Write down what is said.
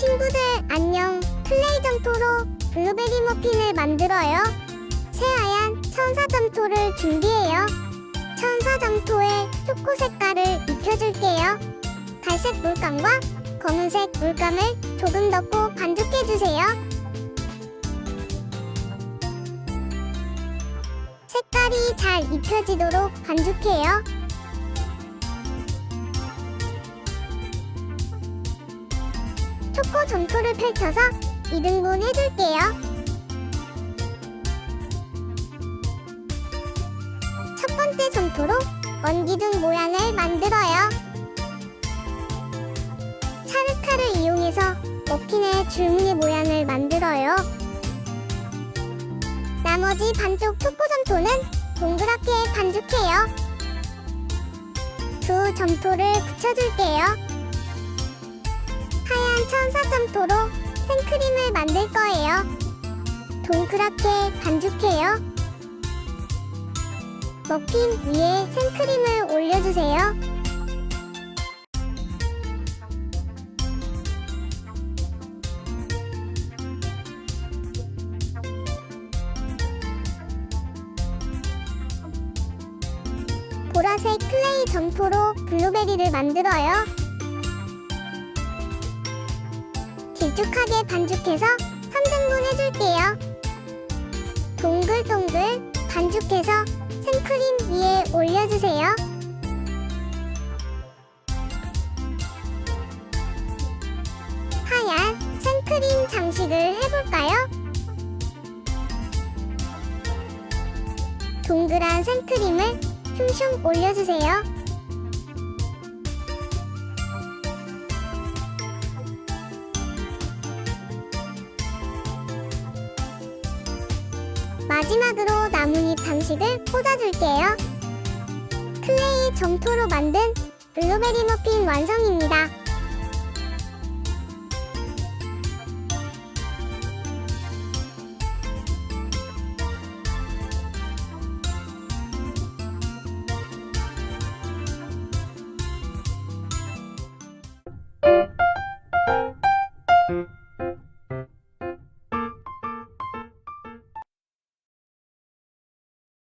친구들 안녕. 플레이 점토로 블루베리 머핀을 만들어요. 새하얀 천사 점토를 준비해요. 천사 점토에 초코 색깔을 입혀줄게요. 갈색 물감과 검은색 물감을 조금 넣고 반죽해주세요. 색깔이 잘 입혀지도록 반죽해요 초코 점토를 펼쳐서 2등분 해줄게요. 첫 번째 점토로 원기둥 모양을 만들어요. 차르카를 이용해서 머핀의 줄무늬 모양을 만들어요. 나머지 반쪽 초코 점토는 동그랗게 반죽해요. 두 점토를 붙여줄게요. 하얀 천사 점토로 생크림을 만들 거예요. 동그랗게 반죽해요. 머핀 위에 생크림을 올려주세요. 보라색 클레이 점토로 블루베리를 만들어요. 길쭉하게 반죽해서 3등분 해줄게요. 동글동글 반죽해서 생크림 위에 올려주세요. 하얀 생크림 장식을 해볼까요? 동그란 생크림을 슝슝 올려주세요. 마지막으로 나뭇잎 장식을 꽂아줄게요. 클레이 점토로 만든 블루베리 머핀 완성입니다.